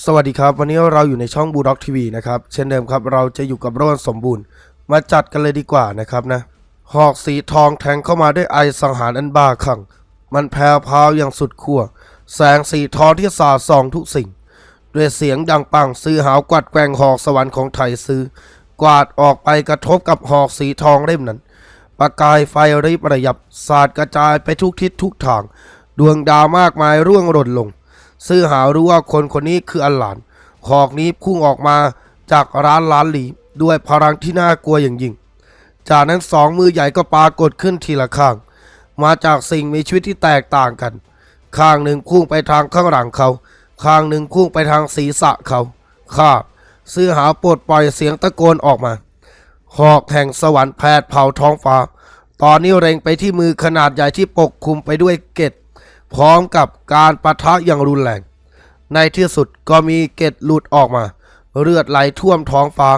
สวัสดีครับ วันนี้เราอยู่ในช่องบูด็อกทีวีนะครับ เช่นเดิมครับ เราจะอยู่กับโรนสมบูรณ์ มาจัดกันเลยดีกว่านะครับนะ หอกสีทองแทงเข้ามาด้วยไอสังหารอันบ้าคลั่ง มันแผ่วพาวอย่างสุดขั้วแสงสีทองที่สาดส่องทุกสิ่ง ด้วยเสียงดังปังซื้อหาวกวัดแกว่งหอกสวรรค์ของไทยซื้อ กวาดออกไปกระทบกับหอกสีทองเล่มนั้น ประกายไฟริบระยับสาดกระจายไปทุกทิศทุกทาง ดวงดาวมากมายร่วงหล่นลง ซื่อหารู้ว่าคนคนนี้คืออัลหลานหอกนี้พุ่งออกมาจากร้านล้านหลีด้วยพลังที่น่ากลัวอย่างยิ่ง จากนั้นสองมือใหญ่ก็ปรากฏขึ้นทีละข้าง มาจากสิ่งมีชีวิตที่แตกต่างกัน ข้างหนึ่งพุ่งไปทางข้างหลังเขา ข้างหนึ่งพุ่งไปทางศีรษะเขา ข้าซื่อหาปลดปล่อยเสียงตะโกนออกมาหอกแห่งสวรรค์แผดเผาท้องฟ้า ตอนนี้เร็งไปที่มือขนาดใหญ่ที่ปกคลุมไปด้วยเกล็ด พร้อมกับการปะทะอย่างรุนแรง ในที่สุดก็มีเกล็ดหลุดออกมา เลือดไหลท่วมท้องฟ้า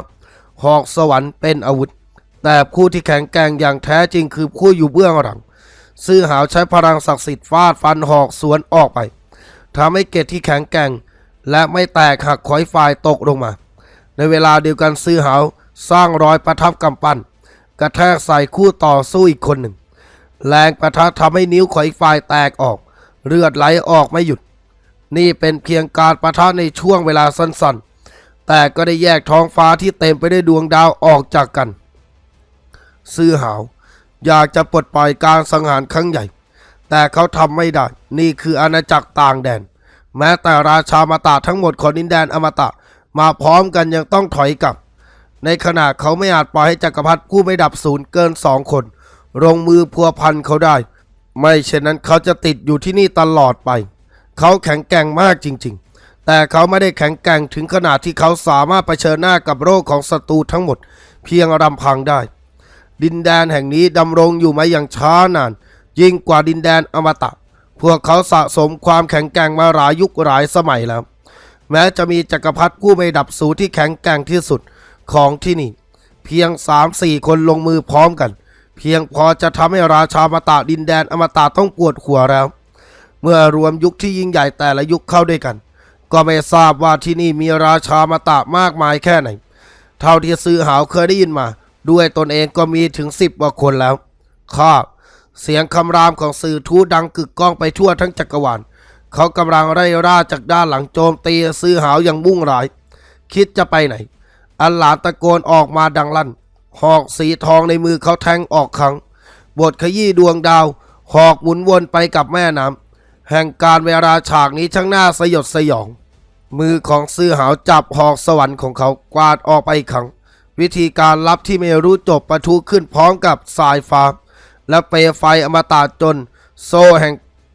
หอกสวรรค์เป็นอาวุธ แต่ผู้ที่แข็งแกร่งอย่างแท้จริงคือผู้อยู่เบื้องหลัง ซื่อหาวใช้พลังศักดิ์สิทธิ์ฟาดฟันหอกสวนออกไปทำให้เกล็ดที่แข็งแกร่ง และไม่แตกหักขอยฝ่ายตกลงมา ในเวลาเดียวกันซื่อหาวสร้างรอยประทับกำปั้นกระแทกใส่คู่ต่อสู้อีกคนหนึ่ง แรงประทะทำให้นิ้วของอีกฝ่ายแตกออก เลือดไหลออกไม่หยุด นี่เป็นเพียงการประทะในช่วงเวลาสั้นๆ แต่ก็ได้แยกท้องฟ้าที่เต็มไปด้วยดวงดาวออกจากกัน ซื่อหาว อยากจะปลดปล่อยการสังหารครั้งใหญ่ แต่เขาทำไม่ได้ นี่คืออาณาจักรต่างแดน แม้แต่ราชามาตาทั้งหมดของดินแดนอมตะ มาพร้อมกันยังต้องถอยกลับ ในขณะเขาไม่อาจปล่อยให้จักรพรรดิผู้ไม่ดับศูนย์เกินสองคนลงมือพัวพันเขาได้ ไม่เช่นนั้นเขาจะติดอยู่ที่นี่ตลอดไป เขาแข็งแกร่งมากจริง ๆ แต่เขาไม่ได้แข็งแกร่งถึงขนาดที่เขาสามารถเผชิญหน้ากับโรคของศัตรูทั้งหมด เพียงรำพังได้ ดินแดนแห่งนี้ดำรงอยู่มาอย่างช้านาน ยิ่งกว่าดินแดนอมตะ พวกเขาสะสมความแข็งแกร่งมาหลายยุคหลายสมัยแล้ว แม้จะมีจักรพรรดิผู้ไม่ดับสูที่แข็งแกร่งที่สุดของที่นี่ เพียงสามสี่คนลงมือพร้อมกัน เพียงพอจะทำให้ราชาอมตะดินแดนอมตะต้องปวดหัวแล้ว เมื่อรวมยุคที่ยิ่งใหญ่แต่ละยุคเข้าด้วยกัน ก็ไม่ทราบว่าที่นี่มีราชาอมตะมากมายแค่ไหน เท่าที่ซื้อหาวเคยได้ยินมา ด้วยตนเองก็มีถึงสิบกว่าคนแล้วข้าเสียงคำรามของสื่อทูดังกึกก้องไปทั่วทั้งจักรวาลเขากำลังไล่ล่าจากด้านหลังโจมตีซื้อหาวอย่างมุ่งร้าย คิดจะไปไหน อัลหลานตะโกนออกมาดังลั่น หอกสีทองในมือเขาแทงออกครั้งบทขยี้ดวงดาว หอกหมุนวนไปกับแม่น้ำแห่งการเวลาฉากนี้ช่างน่าสยดสยอง มือของซื้อหาวจับหอกสวรรค์ของเขากวาดออกไปอีกครั้งวิธีการลับที่ไม่รู้จบประทุขึ้นพร้อมกับสายฟ้า และเปลไฟอมตะจน โซ่แห่ง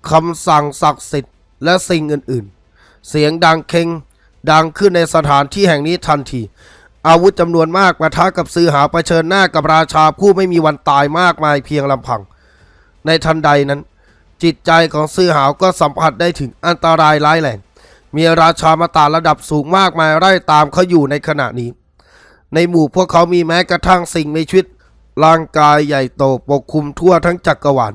คำสั่งศักดิ์สิทธิ์และสิ่งอื่นๆ เสียงดังเค็งดังขึ้นในสถานที่แห่งนี้ทันที อาวุธจำนวนมากปะทะกับซื้อหาเผชิญหน้ากับราชาผู้ไม่มีวันตายมากมายเพียงลำพัง ในทันใดนั้น จิตใจของซื้อหาวก็สัมผัสได้ถึงอันตรายร้ายแรงมีราชามาตาระดับสูงมากมายไล่ตามเขาอยู่ในขณะนี้ ในหมู่พวกเขามีแม้กระทั่งสิ่งมีชีวิต ร่างกายใหญ่โตปกคลุมทั่วทั้งจักรวาล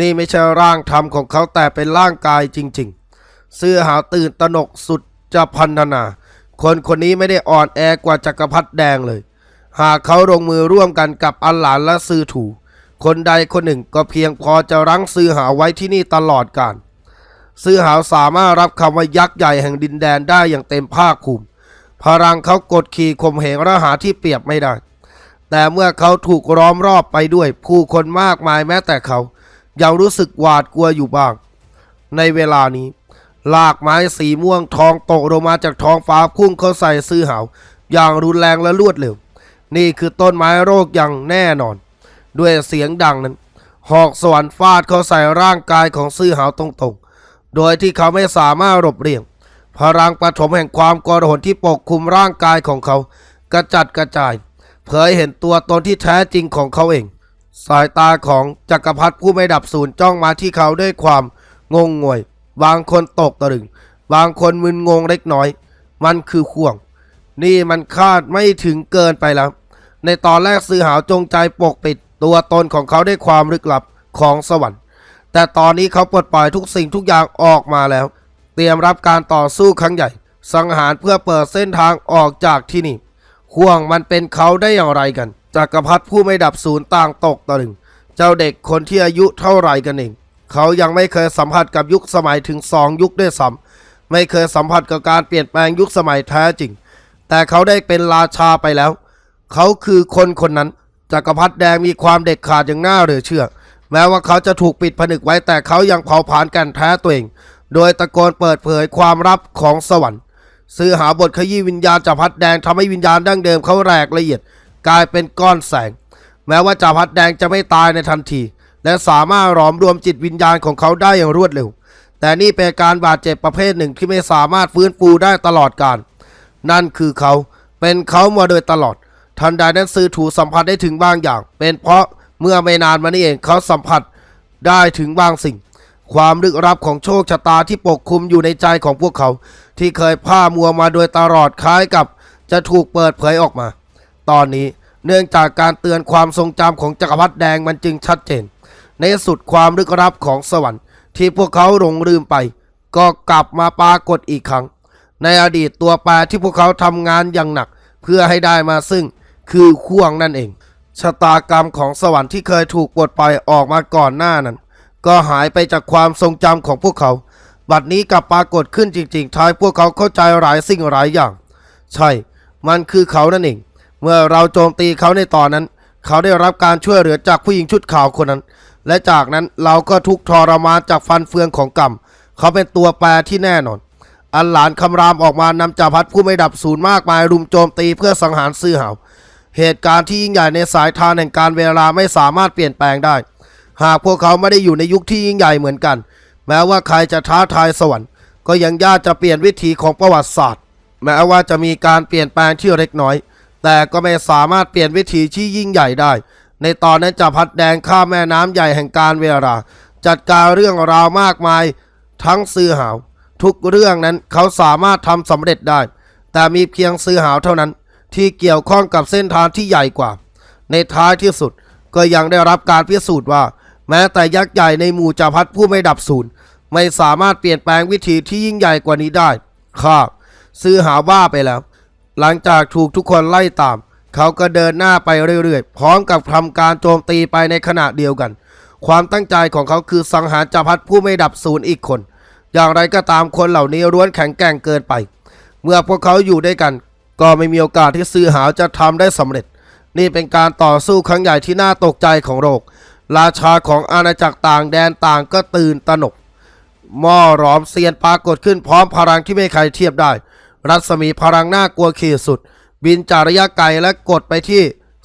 นี่ไม่ใช่ร่างธรรมของเขาแต่เป็นร่างกายจริง ๆ เสื้อหาตื่นตระหนกสุดจะพันธนา คนคนนี้ไม่ได้อ่อนแอกว่าจักรพรรดิแดงเลย หากเขาลงมือร่วมกันกับอัลหลานและซือถู คนใดคนหนึ่งก็เพียงพอจะรั้งซือหาไว้ที่นี่ตลอดกาลซือหาสามารถรับคำว่ายักษ์ใหญ่แห่งดินแดนได้อย่างเต็มภาคภูมิพลังเขากดขี่ข่มเหงและหาที่เปรียบไม่ได้ แต่เมื่อเขาถูกล้อมรอบไปด้วย ผู้คนมากมายแม้แต่เขา ยังรู้สึกหวาดกลัวอยู่บ้าง ในเวลานี้ ลากไม้สีม่วงทองตกลงมาจากท้องฟ้าพุ่งเข้าใส่ซื้อหาว อย่างรุนแรงและรวดเร็ว นี่คือต้นไม้โรคอย่างแน่นอน ด้วยเสียงดังนั้น หอกสวรรค์ฟาดเข้าใส่ร่างกายของซื้อหาวตรงๆ โดยที่เขาไม่สามารถหลบเลี่ยง พลังปฐมแห่งความกรหนที่ปกคลุมร่างกายของเขา กระจัดกระจาย เผยเห็นตัวตนที่แท้จริงของเขาเอง สายตาของจักรพรรดิผู้ไม่ดับสูญจ้องมาที่เขาด้วยความงงงวย บางคนตกตะลึง บางคนมึนงงเล็กน้อย มันคือข่วง นี่มันคาดไม่ถึงเกินไปแล้ว ในตอนแรกซื้อหาวจงใจปกปิด ตัวตนของเขาด้วยความลึกลับของสวรรค์ แต่ตอนนี้เขาปลดปล่อยทุกสิ่งทุกอย่างออกมาแล้ว เตรียมรับการต่อสู้ครั้งใหญ่ สังหารเพื่อเปิดเส้นทางออกจากที่นี่ห่วงมันเป็นเขาได้อย่างไรกันจักรพรรดิผู้ไม่ดับศูนย์ต่างตกตะลึง เจ้าเด็กคนที่อายุเท่าไหรกันเอง เขายังไม่เคยสัมผัสกับยุคสมัยถึงสองยุคด้วยซ้ำไม่เคยสัมผัสกับการเปลี่ยนแปลงยุคสมัยแท้จริง แต่เขาได้เป็นราชาไปแล้ว เขาคือคนคนนั้นจักรพรรดิแดงมีความเด็ดขาดอย่างน่าเหลือเชื่อ แม้ว่าเขาจะถูกปิดผนึกไว้แต่เขายังเผาผลาญกันแท้ตัวเอง โดยตะโกนเปิดเผยความลับของสวรรค์ซื้อหาบทขยี้วิญญาณจักรพรรดิแดงทำให้วิญญาณดั้งเดิมเขาแหลกละเอียด กลายเป็นก้อนแสง แม้ว่าจักรพรรดิแดงจะไม่ตายในทันที และสามารถหลอมรวมจิตวิญญาณของเขาได้อย่างรวดเร็ว แต่นี่เป็นการบาดเจ็บประเภทหนึ่งที่ไม่สามารถฟื้นฟูได้ตลอดกาลนั่นคือเขาเป็นเขามาโดยตลอด ทันใดนั้นซื้อถูสัมผัสได้ถึงบางอย่าง เป็นเพราะเมื่อไม่นานมานี้เองเขาสัมผัสได้ถึงบางสิ่ง ความลึกลับของโชคชะตาที่ปกคลุมอยู่ในใจของพวกเขา ที่เคยผ้ามัวมาโดยตลอดคล้ายกับ จะถูกเปิดเผยออกมา ตอนนี้เนื่องจากการเตือนความทรงจำของจักรพรรดิแดงมันจึงชัดเจน ในสุดความลึกลับของสวรรค์ที่พวกเขาหลงลืมไป ก็กลับมาปรากฏอีกครั้ง ในอดีตตัวแปรที่พวกเขาทำงานอย่างหนัก เพื่อให้ได้มาซึ่งคือข่วงนั่นเอง ชะตากรรมของสวรรค์ที่เคยถูกปลดปล่อยออกมาก่อนหน้านั้น ก็หายไปจากความทรงจำของพวกเขา บัดนี้กลับปรากฏขึ้นจริงๆท้ายพวกเขาเข้าใจหลายสิ่งหลายอย่าง ใช่ มันคือเขานั่นเอง เมื่อเราโจมตีเขาในตอนนั้น เขาได้รับการช่วยเหลือจากผู้หญิงชุดขาวคนนั้น และจากนั้นเราก็ทุกข์ทรมานจากฟันเฟืองของกรรม เขาเป็นตัวแปรที่แน่นอน อันหลานคำรามออกมานำจ่าพัดผู้ไม่ดับศูนย์มากมายรุมโจมตีเพื่อสังหารซื่อหาวเหตุการณ์ที่ยิ่งใหญ่ในสายทานแห่งการเวลาไม่สามารถเปลี่ยนแปลงได้ หากพวกเขาไม่ได้อยู่ในยุคที่ยิ่งใหญ่เหมือนกัน แม้ว่าใครจะท้าทายสวรรค์ ก็ยังยากจะเปลี่ยนวิถีของประวัติศาสตร์ แม้ว่าจะมีการเปลี่ยนแปลงที่เล็กน้อย แต่ก็ไม่สามารถเปลี่ยนวิถีที่ยิ่งใหญ่ได้ ในตอนนั้นจะพัดแดงข้ามแม่น้ำใหญ่แห่งการเวลา จัดการเรื่องราวมากมาย ทั้งซื้อหาว ทุกเรื่องนั้นเขาสามารถทำสำเร็จได้ แต่มีเพียงซื้อหาวเท่านั้น ที่เกี่ยวข้องกับเส้นทางที่ใหญ่กว่า ในท้ายที่สุดก็ยังได้รับการพิสูจน์ว่า แม้แต่ยักษ์ใหญ่ในหมู่จักรพรรดิผู้ไม่ดับสูญไม่สามารถเปลี่ยนแปลงวิธีที่ยิ่งใหญ่กว่านี้ได้ข้าซื้อหาว่าไปแล้ว หลังจากถูกทุกคนไล่ตาม เขาก็เดินหน้าไปเรื่อยๆ พร้อมกับทำการโจมตีไปในขณะเดียวกัน ความตั้งใจของเขาคือสังหารจัพรรดิผู้ไม่ดับศูนย์อีกคน อย่างไรก็ตามคนเหล่านี้ร้วนแข็งแกร่งเกินไป เมื่อพวกเขาอยู่ด้วยกัน ก็ไม่มีโอกาสที่ซื้อหาวจะทำได้สำเร็จ นี่เป็นการต่อสู้ครั้งใหญ่ที่น่าตกใจของโลกราชาของอาณาจักรต่างแดนต่างก็ตื่นตระหนกหม้อหลอมเซียนปรากฏขึ้นพร้อมพลังที่ไม่ใครเทียบได้ รัศมีพลังน่ากลัวขีดสุด บินจากระยะไกลและกดไปที่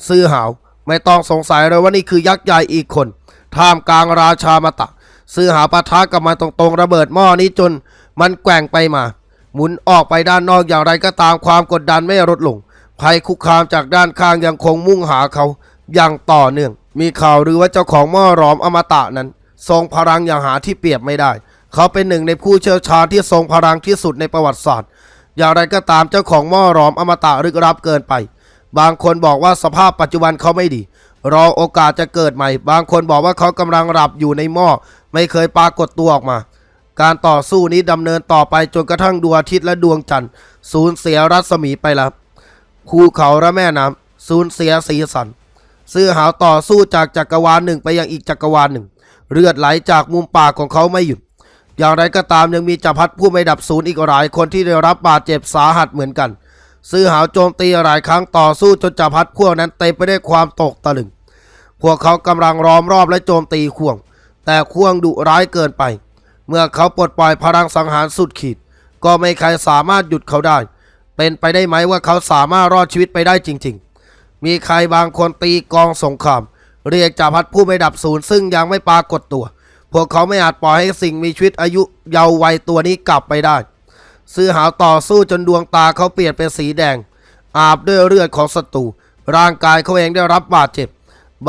ซื้อหาว ไม่ต้องสงสัยเลยว่านี่คือยักษ์ใหญ่อีกคน ท่ามกลางราชามาตะ ซื้อหาปะทะกับมาตรงๆระเบิดหม้อนี้จน มันแกว่งไปมา หมุนออกไปด้านนอกอย่างไรก็ตามความกดดันไม่ลดลงภัยคุกคามจากด้านข้างยังคงมุ่งหาเขาอย่างต่อเนื่อง มีข่าวหรือว่าเจ้าของหม้อหลอมอมตะนั้น ทรงพลังอย่างหาที่เปรียบไม่ได้ เขาเป็นหนึ่งในผู้เชี่ยวชาญที่ทรงพลังที่สุดในประวัติศาสตร์ อย่างไรก็ตามเจ้าของหม้อหลอมอมตะลึกลับเกินไป บางคนบอกว่าสภาพปัจจุบันเขาไม่ดี รอโอกาสจะเกิดใหม่ บางคนบอกว่าเขากำลังหลับอยู่ในหม้อไม่เคยปรากฏตัวออกมา การต่อสู้นี้ดำเนินต่อไปจนกระทั่งดวงอาทิตย์และดวงจันทร์สูญเสียรัศมีไปแล้วภูเขาและแม่น้ำสูญเสียสีสันซื้อหาวต่อสู้จากจักรวาลหนึ่งไปยังอีกจักรวาลหนึ่ง เลือดไหลจากมุมปากของเขาไม่หยุด อย่างไรก็ตามยังมีจักรพรรดิผู้ไม่ดับศูนย์อีกหลายคนที่ได้รับบาดเจ็บสาหัสเหมือนกัน ซื้อหาวโจมตีหลายครั้งต่อสู้จนจักรพรรดิพวกนั้นเต็มไปได้วยความตกตะลึง พวกเขากำลังล้อมรอบและโจมตีข่วง แต่ข่วงดุร้ายเกินไป เมื่อเขาปลดปล่อยพลังสังหารสุดขีด ก็ไม่ใครสามารถหยุดเขาได้ เป็นไปได้ไหมว่าเขาสามารถรอดชีวิตไปได้จริง ๆ มีใครบางคนตีกองสงคราม เรียกจ่าพัดผู้ไม่ดับศูนย์ซึ่งยังไม่ปรากฏตัว พวกเขาไม่อาจปล่อยให้สิ่งมีชีวิตอายุเยาว์วัยตัวนี้กลับไปได้ ซื้อหาวต่อสู้จนดวงตาเขาเปลี่ยนเป็นสีแดง อาบด้วยเลือดของศัตรู ร่างกายเขาเองได้รับบาดเจ็บ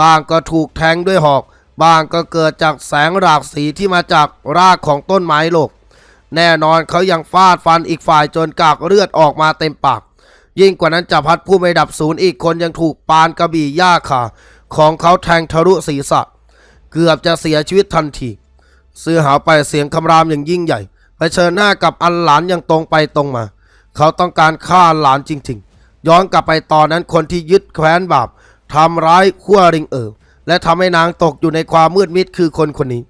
บางก็ถูกแทงด้วยหอก บางก็เกิดจากแสงหลากสีที่มาจากรากของต้นไม้โลก แน่นอนเขายังฟาดฟันอีกฝ่ายจนกากเลือดออกมาเต็มปาก ยิ่งกว่านั้นจับพัดผู้ไม่ดับศูนย์อีกคนยังถูกปานกระบี่ย่าขาของเขาแทงทะลุศีรษะเเกือบจะเสียชีวิตทันทีเสื้อหาวไปเสียงคำรามอย่างยิ่งใหญ่เผชิญหน้ากับอันหลานอย่างตรงไปตรงมา เขาต้องการฆ่าหลานจริงๆ ย้อนกลับไปตอนนั้นคนที่ยึดแคว้นบาปทำร้ายขั้วริงเอ๋อและทำให้นางตกอยู่ในความมืดมิดคือคนคนนี้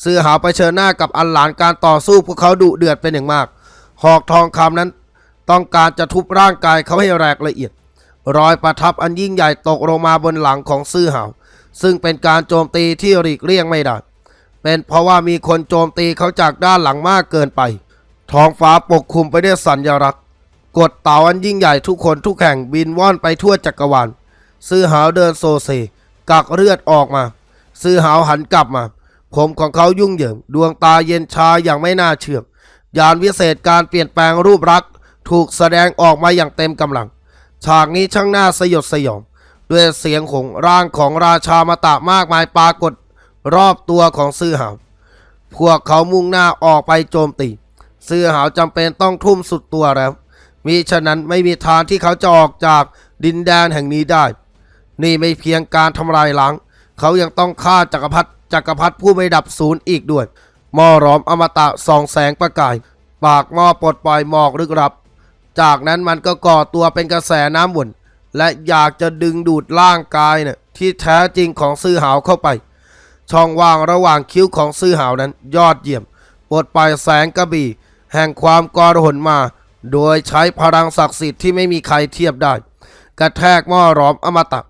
เสื้อหาวไปเชิญหน้ากับอันหลานการต่อสู้พวกเขาดุเดือดเป็นอย่างมาก หอกทองคำนั้นต้องการจะทุบร่างกายเขาให้แหลกละเอียด รอยประทับอันยิ่งใหญ่ตกลงมาบนหลังของซื่อหาว ซึ่งเป็นการโจมตีที่หลีกเลี่ยงไม่ได้ เป็นเพราะว่ามีคนโจมตีเขาจากด้านหลังมากเกินไป ท้องฟ้าปกคลุมไปด้วยสัญลักษณ์กดเต่าอันยิ่งใหญ่ทุกคนทุกแห่งบินว่อนไปทั่วจักรวาล ซื่อหาวเดินโซเซกักเลือดออกมา ซื่อหาวหันกลับมา ผมของเขายุ่งเหยิง ดวงตาเย็นชาอย่างไม่น่าเชื่อ ยานวิเศษการเปลี่ยนแปลงรูปลักษณ์ถูกแสดงออกมาอย่างเต็มกำลัง ฉากนี้ช่างน่าสยดสยอง ด้วยเสียงของร่างของราชามาตะมากมายปรากฏรอบตัวของซื่อหาว พวกเขามุ่งหน้าออกไปโจมตี ซื่อหาวจำเป็นต้องทุ่มสุดตัวแล้ว มิฉะนั้นไม่มีทางที่เขาจะออกจากดินแดนแห่งนี้ได้ นี่ไม่เพียงการทำลายล้าง เขายังต้องฆ่าจักรพรรดิจักรพรรดิผู้ไม่ดับศูนย์อีกด้วยหม้อร้อมอมตะส่องแสงประกาย ปากหม้อปลดปล่อยหมอกลึกลับ จากนั้นมันก็ก่อตัวเป็นกระแสน้ำวน และอยากจะดึงดูดร่างกายเนี่ยที่แท้จริงของซื่อหาวเข้าไป ช่องว่างระหว่างคิ้วของซื่อหาวนั้นยอดเยี่ยมปลดปล่อยแสงกระบี่ แห่งความกรหนมา โดยใช้พลังศักดิ์สิทธิ์ที่ไม่มีใครเทียบได้ กระแทกหม้อร้อมอมตะ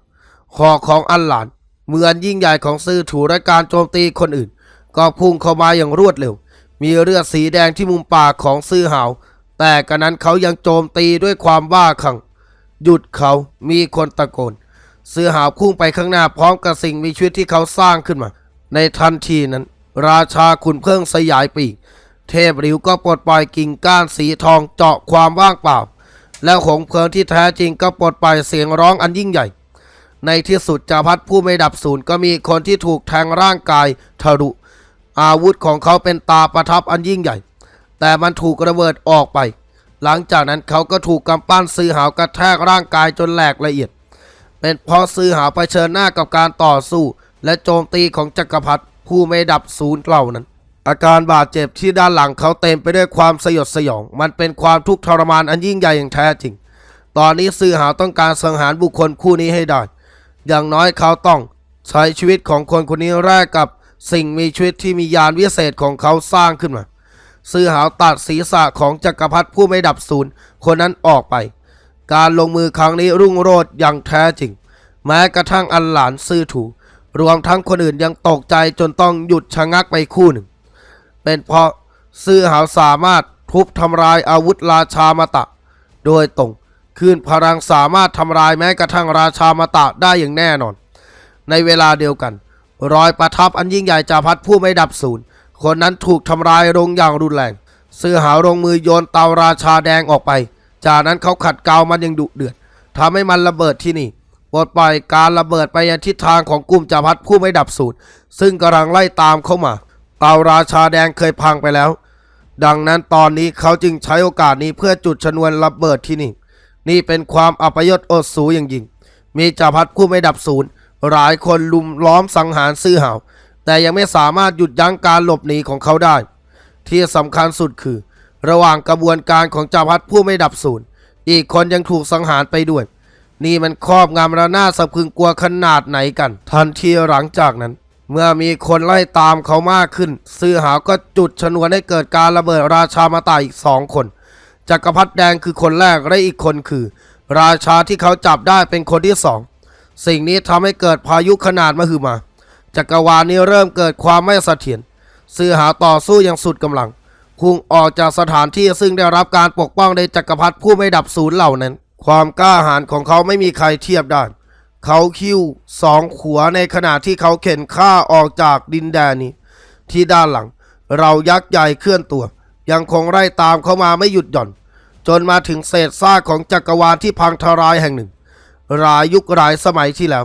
คอของอันหลานเหมือนยิ่งใหญ่ของซื่อถูและการโจมตีคนอื่น ก็พุ่งเข้ามาอย่างรวดเร็ว มีเลือดสีแดงที่มุมปากของซื่อหาว แต่กระนั้นเขายังโจมตีด้วยความบ้าคลั่ง หยุดเขา มีคนตะโกน เสือหาวพุ่งไปข้างหน้าพร้อมกับสิ่งมีชีวิตที่เขาสร้างขึ้นมา ในทันทีนั้น ราชาขุนเพิ่งสยายปีก เทพหลิวก็ปลดปล่อยกิ่งก้านสีทองเจาะความว่างเปล่า แล้วหงเพลิงที่แท้จริงก็ปลดปล่อยเสียงร้องอันยิ่งใหญ่ ในที่สุดจาพัดผู้ไม่ดับศูนย์ก็มีคนที่ถูกแทงร่างกายทะลุอาวุธของเขาเป็นตาประทับอันยิ่งใหญ่ แต่มันถูกระเบิดออกไป หลังจากนั้นเขาก็ถูกกำปั้นซื้อหาวกระแทกร่างกายจนแหลกละเอียด เป็นเพราะซื้อหาวไปเชิญหน้ากับการต่อสู้ และโจมตีของจักรพรรดิผู้ไม่ดับศูนย์เหล่านั้น อาการบาดเจ็บที่ด้านหลังเขาเต็มไปด้วยความสยดสยอง มันเป็นความทุกข์ทรมานอันยิ่งใหญ่อย่างแท้จริง ตอนนี้ซื้อหาวต้องการสังหารบุคคลคู่นี้ให้ได้ อย่างน้อยเขาต้องใช้ชีวิตของคนคนนี้แรกกับสิ่งมีชีวิตที่มียานวิเศษของเขาสร้างขึ้นมา ซื้อหาวตัดศีรษะของจักรพรรดิผู้ไม่ดับศูนย์คนนั้นออกไป การลงมือครั้งนี้รุ่งโรจน์อย่างแท้จริง แม้กระทั่งอันหลานซื่อถู รวมทั้งคนอื่นยังตกใจจนต้องหยุดชะงักไปคู่หนึ่ง เป็นเพราะซื่อหาวสามารถทุบทำลายอาวุธราชามาตะ โดยตรงคืนพลังสามารถทำลายแม้กระทั่งราชามาตะได้อย่างแน่นอน ในเวลาเดียวกัน รอยประทับอันยิ่งใหญ่จากพัดผู้ไม่ดับศูนย์ คนนั้นถูกทำลายลงอย่างรุนแรงเสื้อหาวลงมือโยนเตาราชาแดงออกไป จากนั้นเขาขัดเกลามันย่างดุเดือดทำให้มันระเบิดที่นี่ปลดปล่อยการระเบิดไปยังทิศทางของกลุ่มจักรพรรดิผู้ไม่ดับศูนย์ซึ่งกำลังไล่ตามเข้ามา เตาราชาแดงเคยพังไปแล้ว ดังนั้นตอนนี้เขาจึงใช้โอกาสนี้เพื่อจุดชนวนระเบิดที่นี่ นี่เป็นความอัปยศอดสูอย่างยิ่ง มีจักรพรรดิผู้ไม่ดับศูนย์หลายคนลุมล้อมสังหารซื่อหาว แต่ยังไม่สามารถหยุดยั้งการหลบหนีของเขาได้ ที่สำคัญสุดคือ ระหว่างกระบวนการของจักรพรรดิผู้ไม่ดับศูนอีกคนยังถูกสังหารไปด้วย นี่มันครอบงำระนาดสะพึงกลัวขนาดไหนกัน ทันทีหลังจากนั้น เมื่อมีคนไล่ตามเขามากขึ้น ซื่อหาวก็จุดชนวนให้เกิดการระเบิดราชามาตายอีกสองคนจักรพรรดิแดงคือคนแรกและอีกคนคือ ราชาที่เขาจับได้เป็นคนที่สองสิ่งนี้ทำให้เกิดพายุขนาดมหึมา จักรวาลนี้เริ่มเกิดความไม่เสถียรซื่อหาต่อสู้อย่างสุดกำลังพุ่งออกจากสถานที่ซึ่งได้รับการปกป้องในจักรพรรดิผู้ไม่ดับศูนย์เหล่านั้น ความกล้าหาญของเขาไม่มีใครเทียบได้ เขาคิ้วสองขัวในขณะที่เขาเข็นข้าออกจากดินแดนนี้ ที่ด้านหลัง เรายักษ์ใหญ่เคลื่อนตัว ยังคงไล่ตามเขามาไม่หยุดหย่อน จนมาถึงเศษซากของจักรวาลที่พังทลายแห่งหนึ่งหลายยุคหลายสมัยที่แล้ว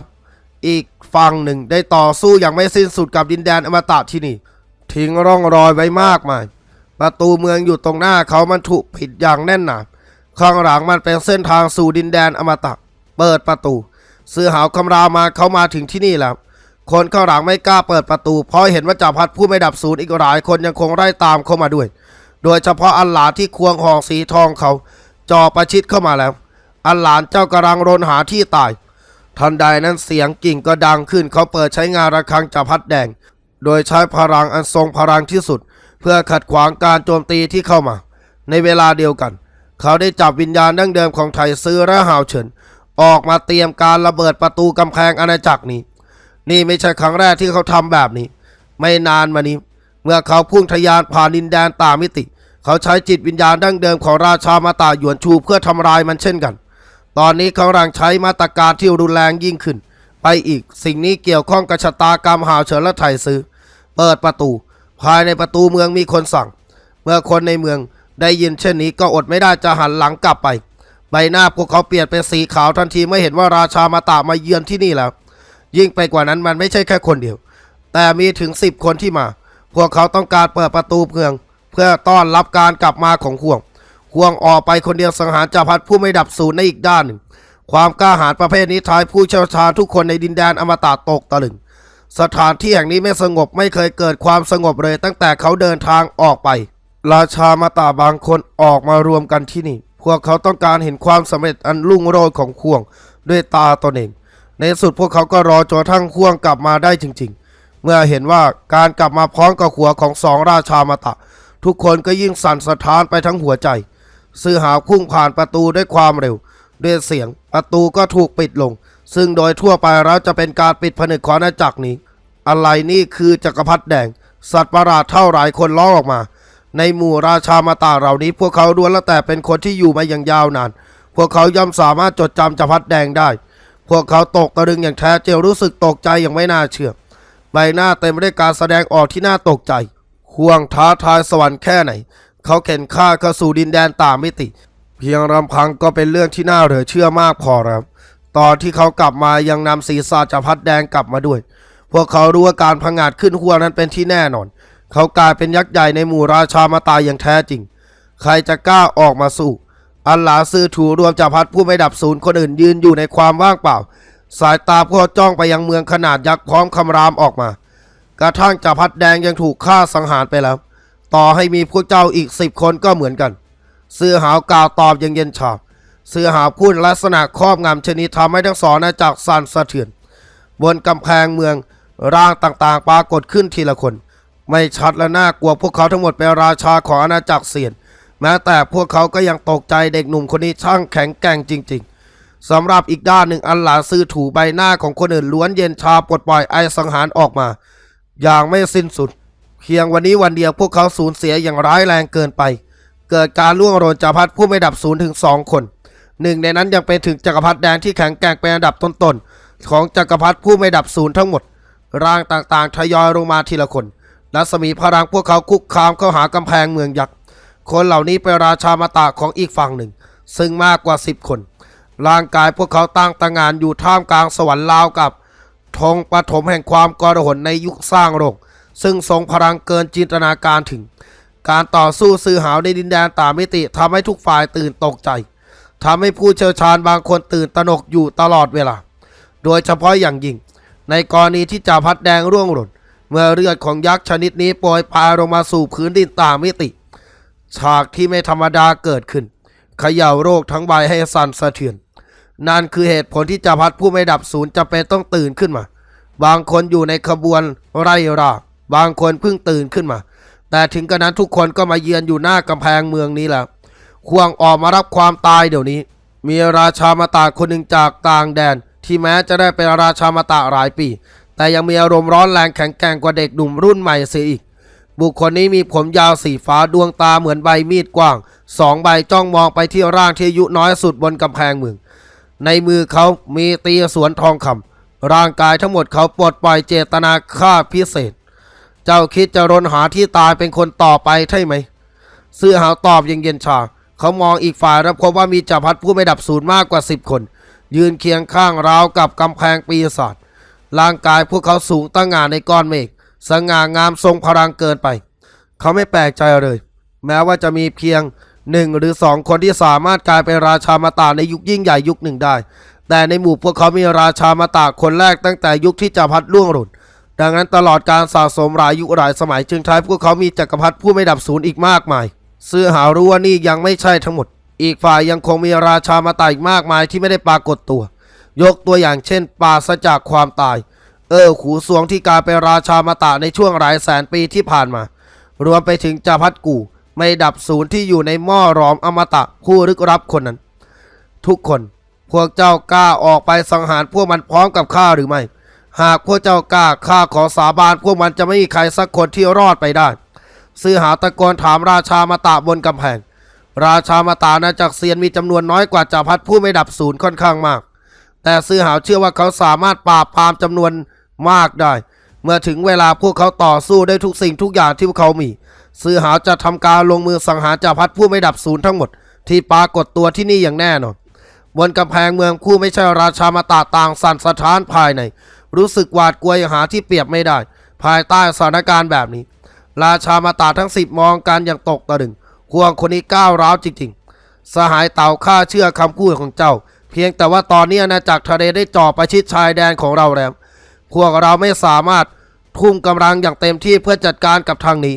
อีกฝั่งหนึ่งได้ต่อสู้อย่างไม่สิ้นสุดกับดินแดนอมตะที่นี่ ทิ้งร่องรอยไว้มากมาย ประตูเมืองอยู่ตรงหน้าเขามันถูกปิดอย่างแน่นหนาข้างหลังมันเป็นเส้นทางสู่ดินแดนอมตะ เปิดประตูเสือหาวคำรามมาเขามาถึงที่นี่แล้ว คนข้างหลังไม่กล้าเปิดประตู เพราะเห็นว่าจ่าพัดผู้ไม่ดับศูนย์อีกหลายคนยังคงไล่ตามเข้ามาด้วย โดยเฉพาะอันหลานที่ควงหอกสีทองเขาจ่อประชิดเข้ามาแล้ว อันหลานเจ้ากำลังรนหาที่ตาย ทันใดนั้นเสียงกิ่งก็ดังขึ้นเขาเปิดใช้งานระฆังจับพัดแดง โดยใช้พลังอันทรงพลังที่สุด เพื่อขัดขวางการโจมตีที่เข้ามา ในเวลาเดียวกัน เขาได้จับวิญญาณดั้งเดิมของไทซื้อและหาวเฉินออกมาเตรียมการระเบิดประตูกำแพงอาณาจักรนี้ นี่ไม่ใช่ครั้งแรกที่เขาทำแบบนี้ ไม่นานมานี้ เมื่อเขาพุ่งทะยานผ่านดินแดนตามมิติ เขาใช้จิตวิญญาณดั้งเดิมของราชามาตาหยวนชูเพื่อทำลายมันเช่นกัน ตอนนี้ขากำลังใช้มาตรการที่รุนแรงยิ่งขึ้น ไปอีกสิ่งนี้เกี่ยวข้องกับชะตากรรมหาวเฉินและไทซื้อ เปิดประตู ภายในประตูเมืองมีคนสั่ง เมื่อคนในเมืองได้ยินเช่นนี้ก็อดไม่ได้จะหันหลังกลับไป ใบหน้าพวกเขาเปลี่ยนเป็นสีขาวทันทีเมื่อเห็นว่าราชามาตามาเยือนที่นี่แล้ว ยิ่งไปกว่านั้นมันไม่ใช่แค่คนเดียว แต่มีถึงสิบคนที่มา พวกเขาต้องการเปิดประตูเมือง เพื่อต้อนรับการกลับมาของห่วง ห่วงออกไปคนเดียวสังหารจ่าพัดผู้ไม่ดับศูนย์ในอีกด้านหนึ่ง ความกล้าหาญประเภทนี้ทายผู้เชี่ยวชาญทุกคนในดินแดนอมตะตกตะลึง สถานที่แห่งนี้ไม่สงบไม่เคยเกิดความสงบเลยตั้งแต่เขาเดินทางออกไป ราชามาตาบางคนออกมารวมกันที่นี่ พวกเขาต้องการเห็นความสำเร็จอันรุ่งโรจน์ของควงด้วยตาตนเอง ในสุดพวกเขาก็รอจนทั่งควงกลับมาได้จริง ๆ เมื่อเห็นว่าการกลับมาพร้อมกับหัวของสองราชามาตะ ทุกคนก็ยิ่งสั่นสะท้านไปทั้งหัวใจ ซื้อหาพุ่งผ่านประตูด้วยความเร็ว ด้วยเสียงประตูก็ถูกปิดลง ซึ่งโดยทั่วไปแล้วจะเป็นการปิดผนึกของอาณาจักรนี้ อะไรนี่คือจักรพรรดิแดง สัตว์ประหลาดเท่าหลายคนล้อออกมา ในหมู่ราชามาตาเหล่านี้ พวกเขาล้วนแล้วแต่เป็นคนที่อยู่มาอย่างยาวนาน พวกเขาย่อมสามารถจดจำจักรพรรดิแดงได้ พวกเขาตกตะลึงอย่างแท้จริงรู้สึกตกใจอย่างไม่น่าเชื่อใบหน้าเต็มไปด้วยการแสดงออกที่น่าตกใจห่วงท้าทายสวรรค์แค่ไหน เขาเข็นข้าเข้าสู่ดินแดนต่างมิติ เพียงลำพังก็เป็นเรื่องที่น่าเหลือเชื่อมากพอแล้วตอนที่เขากลับมายังนำศีรษะจักรพัดแดงกลับมาด้วย พวกเขารู้ว่าการพังงาดขึ้นหัวนั้นเป็นที่แน่นอน เขากลายเป็นยักษ์ใหญ่ในหมู่ราชามาตายอย่างแท้จริง ใครจะกล้าออกมาสู้ อัลลาซื้อถูรวมจักรพัดผู้ไม่ดับศูนย์คนอื่นยืนอยู่ในความว่างเปล่า สายตาพวกจ้องไปยังเมืองขนาดยักษ์พร้อมคำรามออกมา กระทั่งจักรพัดแดงยังถูกฆ่าสังหารไปแล้ว ต่อให้มีพวกเจ้าอีกสิบคนก็เหมือนกัน เสื้อหาวกล่าวตอบอย่างเย็นชาเสื้อหาวพูดลักษณะครอบงำชนิดทำให้ทั้งสองอาณาจักรสั่นสะเทือน บนกำแพงเมืองร่างต่างๆ ปรากฏขึ้นทีละคน ไม่ชัดและน่ากลัวพวกเขาทั้งหมดเป็นราชาของอาณาจักรเสียน แม้แต่พวกเขาก็ยังตกใจเด็กหนุ่มคนนี้ช่างแข็งแกร่งจริง ๆสำหรับอีกด้านหนึ่งอันหลาซื้อถูใบหน้าของคนอื่นล้วนเย็นชาปลดปล่อยไอสังหารออกมา อย่างไม่สิ้นสุด เพียงวันนี้วันเดียวพวกเขาสูญเสียอย่างร้ายแรงเกินไป เกิดการล่วงโรนจักรพรรดิผู้ไม่ดับศูนย์ถึงสองคนหนึ่งในนั้นยังเป็นถึงจักรพรรดิแดงที่แข็งแกร่งเป็นอันดับต้นๆของจักรพรรดิผู้ไม่ดับศูนย์ทั้งหมด ร่างต่างๆทยอยลงมาทีละคนรัศมีพลังพวกเขาคุกคามเข้าหากำแพงเมืองยักษ์คนเหล่านี้เป็นราชามาตาของอีกฝั่งหนึ่ง ซึ่งมากกว่าสิบคน ร่างกายพวกเขาตั้งตางานอยู่ท่ามกลางสวรรค์ลาวกับธงปฐมแห่งความกรหนในยุคสร้างโลก ซึ่งทรงพลังเกินจินตนาการถึง การต่อสู้ซื้อหาวในดินแดนต่างมิติทำให้ทุกฝ่ายตื่นตกใจทำให้ผู้เชี่ยวชาญบางคนตื่นตระหนกอยู่ตลอดเวลา โดยเฉพาะอย่างยิ่ง ในกรณีที่จ่าพัดแดงร่วงหล่น เมื่อเลือดของยักษ์ชนิดนี้โปรยปลายลงมาสู่พื้นดินต่างมิติ ฉากที่ไม่ธรรมดาเกิดขึ้นเขย่าโรคทั้งใบให้สั่นสะเทือน นั่นคือเหตุผลที่จ่าพัดผู้ไม่ดับศูนย์จะเป็นต้องตื่นขึ้นมา บางคนอยู่ในขบวนไร่รา บางคนเพิ่งตื่นขึ้นมา แต่ถึงกระนั้นทุกคนก็มาเยือนอยู่หน้ากำแพงเมืองนี้แล้วควงออกมารับความตายเดี๋ยวนี้ มีราชามาตาคนหนึ่งจากต่างแดน ที่แม้จะได้เป็นราชามาตาหลายปี แต่ยังมีอารมณ์ร้อนแรงแข็งแกร่งกว่าเด็กหนุ่มรุ่นใหม่เสียอีก บุคคลนี้มีผมยาวสีฟ้าดวงตาเหมือนใบมีดกว้างสองใบจ้องมองไปที่ร่างที่อายุน้อยสุดบนกำแพงเมือง ในมือเขามีตีสวนทองคำร่างกายทั้งหมดเขาปลดปล่อยเจตนาฆ่าพิเศษ เจ้าคิดจะรนหาที่ตายเป็นคนต่อไปใช่ไหมเสื้อหาวตอบอย่างเย็นชา เขามองอีกฝ่ายแล้วพบว่ามีจักรพรรดิผู้ไม่ดับศูนย์มากกว่าสิบคน ยืนเคียงข้างราวกับกำแพงปีศาจร่างกายพวกเขาสูงตั้งงานในก้อนเมฆสง่างามทรงพลังเกินไป เขาไม่แปลกใจเลย แม้ว่าจะมีเพียงหนึ่งหรือสองคนที่สามารถกลายเป็นราชามาตาในยุคยิ่งใหญ่ยุคหนึ่งได้ แต่ในหมู่พวกเขามีราชามาตาคนแรกตั้งแต่ยุคที่จักรพรรดิล่วงหล่น ดังนั้นตลอดการสะสมหลายยุคหลายสมัยจึงทำให้พวกเขามีจักรพรรดิผู้ไม่ดับศูนย์อีกมากมายเสื้อหารู้ว่านี่ยังไม่ใช่ทั้งหมด อีกฝ่ายยังคงมีราชามาตายอีกมากมายที่ไม่ได้ปรากฏตัว ยกตัวอย่างเช่นปราศจากความตาย เออขูสวงที่กลายเป็นราชามาตะในช่วงหลายแสนปีที่ผ่านมา รวมไปถึงจาพัดกูไม่ดับศูนย์ที่อยู่ในหม้อรอมอมตะผู้ลึกรับคนนั้น ทุกคนพวกเจ้ากล้าออกไปสังหารพวกมันพร้อมกับข้าหรือไม่ หากพวกเจ้ากล้าข้าขอสาบานพวกมันจะไม่มีใครสักคนที่รอดไปได้ซื้อหาตะโกนถามราชามาตะบนกำแพง ราชามาตานาจากเซียนมีจำนวนน้อยกว่าจ่าพัดผู้ไม่ดับศูนย์ค่อนข้างมาก แต่ซื้อหาเชื่อว่าเขาสามารถปราบปรามจำนวนมากได้ เมื่อถึงเวลาพวกเขาต่อสู้ได้ทุกสิ่งทุกอย่างที่พวกเขามี ซื้อหาจะทำการลงมือสังหารจ่าพัดผู้ไม่ดับศูนย์ทั้งหมด ที่ปรากฏตัวที่นี่อย่างแน่นอนบนกำแพงเมืองผู้ไม่ใช่ราชามาตาต่างสั่นสะท้านภายใน รู้สึกหวาดกลัวอย่างหาที่เปรียบไม่ได้ ภายใต้สถานการณ์แบบนี้ ราชามาตาทั้งสิบมองกันอย่างตกตะลึงควงคนนี้ก้าวร้าวจริงๆ สหายเต่าข้าเชื่อคำพูดของเจ้า เพียงแต่ว่าตอนนี้อาณาจักรทะเลได้จ่อประชิดชายแดนของเราแล้ว พวกเราไม่สามารถทุ่มกำลังอย่างเต็มที่เพื่อจัดการกับทางนี้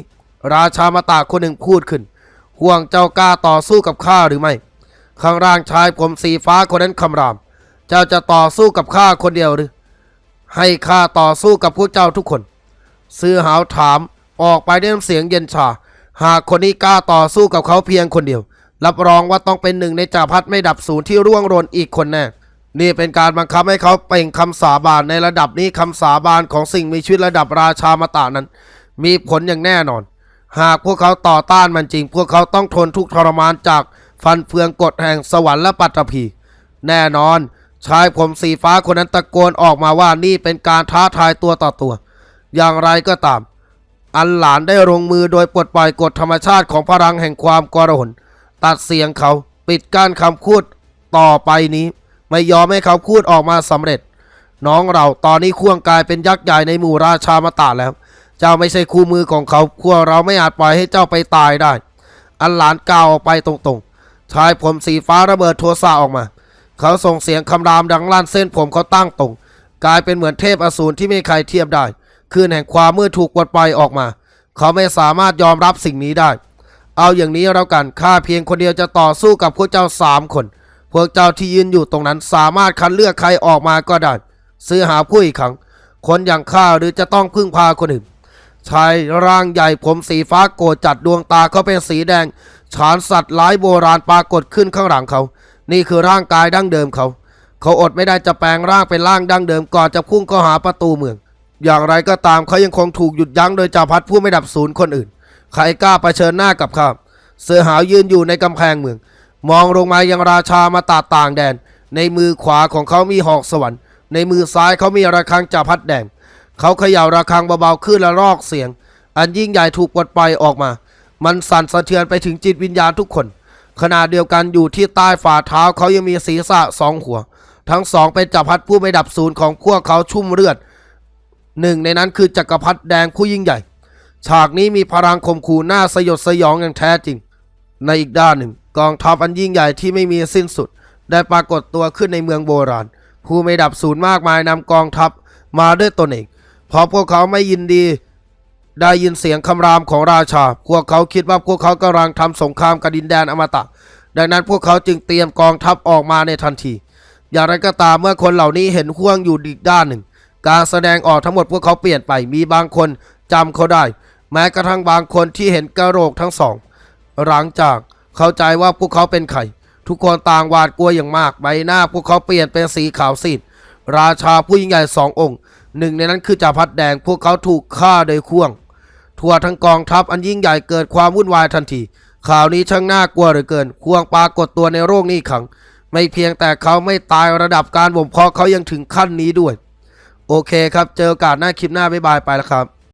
ราชามาตาคนหนึ่งพูดขึ้น ห่วงเจ้ากล้าต่อสู้กับข้าหรือไม่ ข้างล่างชายผมสีฟ้าคนนั้นคำราม เจ้าจะต่อสู้กับข้าคนเดียวหรือ ให้ข้าต่อสู้กับพวกเจ้าทุกคน ซื้อหาวถามออกไปด้วยน้ำเสียงเย็นชา หากคนนี้กล้าต่อสู้กับเขาเพียงคนเดียว รับรองว่าต้องเป็นหนึ่งในจ่าพัดไม่ดับศูนย์ที่ร่วงโรนอีกคนแน่ นี่เป็นการบังคับให้เขาเป่งคำสาบานในระดับนี้คำสาบานของสิ่งมีชีวิตระดับราชามาตานั้น มีผลอย่างแน่นอน หากพวกเขาต่อต้านมันจริง พวกเขาต้องทนทุกทรมานจากฟันเฟืองกฎแห่งสวรรค์และปัตตภีแน่นอน ชายผมสีฟ้าคนนั้นตะโกนออกมาว่านี่เป็นการท้าทายตัวต่อตัว อย่างไรก็ตาม อันหลานได้ลงมือโดยปลดปล่อยกฎธรรมชาติของพลังแห่งความกรหนตัดเสียงเขาปิดกั้นคำพูดต่อไปนี้ ไม่ยอมให้เขาพูดออกมาสำเร็จ น้องเราตอนนี้ควงกายเป็นยักษ์ใหญ่ในหมู่ราชามาตาแล้ว เจ้าไม่ใช่คู่มือของเขาพวกเราไม่อาจปล่อยให้เจ้าไปตายได้ อันหลานกล่าวออกไปตรงๆชายผมสีฟ้าระเบิดโทสะออกมา เขาส่งเสียงคำรามดังลั่นเส้นผมเขาตั้งตรง กลายเป็นเหมือนเทพอสูรที่ไม่มีใครเทียบได้ คืนแห่งความมืดถูกปลดปล่อยออกมา เขาไม่สามารถยอมรับสิ่งนี้ได้ เอาอย่างนี้แล้วกันข้าเพียงคนเดียวจะต่อสู้กับพวกเจ้าสามคน พวกเจ้าที่ยืนอยู่ตรงนั้นสามารถคัดเลือกใครออกมาก็ได้ ซื้อหาผู้อีกครั้ง คนอย่างข้าหรือจะต้องพึ่งพาคนอื่นชายร่างใหญ่ผมสีฟ้าโกรธจัดดวงตาเขาเป็นสีแดง ฉานสัตว์ร้ายโบราณปรากฏขึ้นข้างหลังเขา นี่คือร่างกายดั้งเดิมเขา เขาอดไม่ได้จะแปลงร่างเป็นร่างดั้งเดิมก่อนจะพุ่งเข้าหาประตูเมือง อย่างไรก็ตามเขายังคงถูกหยุดยั้งโดยจ่าพัดผู้ไม่ดับศูนย์คนอื่น ใครกล้าเผชิญหน้ากับข้าเสือหาวยืนอยู่ในกำแพงเมือง มองลงมายังราชามาตาต่างแดน ในมือขวาของเขามีหอกสวรรค์ ในมือซ้ายเขามีระฆังจ่าพัดแดง เขาเขย่าระฆังเบาๆขึ้นและรอกเสียง อันยิ่งใหญ่ถูกปลดปล่อยออกมา มันสั่นสะเทือนไปถึงจิตวิญญาณทุกคน ขณะเดียวกันอยู่ที่ใต้ฝ่าเท้าเขายังมีศีรษะสองหัว ทั้งสองเป็นจักรพรรดิผู้ไม่ดับศูนย์ของพวกเขาชุ่มเลือดหนึ่งในนั้นคือจักรพรรดิแดงผู้ยิ่งใหญ่ ฉากนี้มีพลังข่มขู่หน้าสยดสยองอย่างแท้จริง ในอีกด้านหนึ่ง กองทัพอันยิ่งใหญ่ที่ไม่มีสิ้นสุด ได้ปรากฏตัวขึ้นในเมืองโบราณ ผู้ไม่ดับศูนย์มากมายนำกองทัพมาด้วยตนเองเพราะพวกเขาไม่ยินดี ได้ยินเสียงคำรามของราชา พวกเขาคิดว่าพวกเขากำลังทำสงครามกับดินแดนอมตะ ดังนั้นพวกเขาจึงเตรียมกองทัพออกมาในทันที อย่างไรก็ตามเมื่อคนเหล่านี้เห็นห่วงอยู่อีกด้านหนึ่ง การแสดงออกทั้งหมดพวกเขาเปลี่ยนไป มีบางคนจำเขาได้ แม้กระทั่งบางคนที่เห็นกระโหลกทั้งสอง หลังจากเข้าใจว่าพวกเขาเป็นใคร ทุกคนต่างหวาดกลัวอย่างมาก ใบหน้าพวกเขาเปลี่ยนเป็นสีขาวซีด ราชาผู้ยิ่งใหญ่สององค์ หนึ่งในนั้นคือจ่าพัดแดง พวกเขาถูกฆ่าโดยข่วง ทั่วทั้งกองทัพอันยิ่งใหญ่เกิดความวุ่นวายทันที ข่าวนี้ช่างน่ากลัวเหลือเกิน ควงปรากฏตัวในโรคนี้ขัง ไม่เพียงแต่เขาไม่ตายระดับการบ่มเพาะเขายังถึงขั้นนี้ด้วย โอเคครับ เจอโอกาสหน้าคลิปหน้าบ๊ายบายไปแล้วครับ